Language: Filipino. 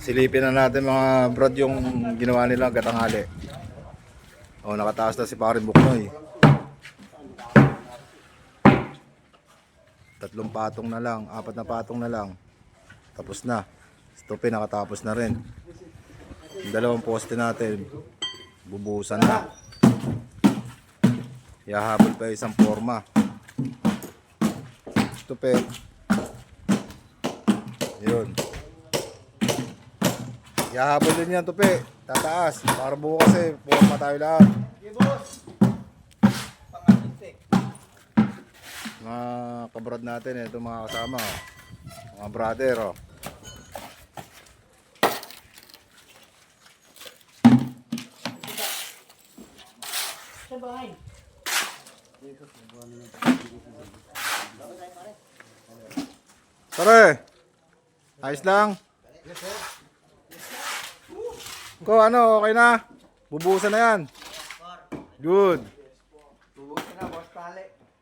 Silipin na natin mga brad yung ginawa nila gatanghali. Oh, nakataas na si Parin Buknoy. Tatlong patong na lang, apat na patong na lang. Tapos na. Stupi nakatapos na rin. Yung dalawang poste natin, bubusan na. Yahabol pa isang forma. Stupi. Yun. Yahabol din yan, tupi. Tataas. Para bukas eh. Forma tayo lahat. Mga kabrad natin, ito mga kasama. oh. Mga brother, oh. Pare, ayos lang. Ko ano, okay na? Bubusan na yan. Good.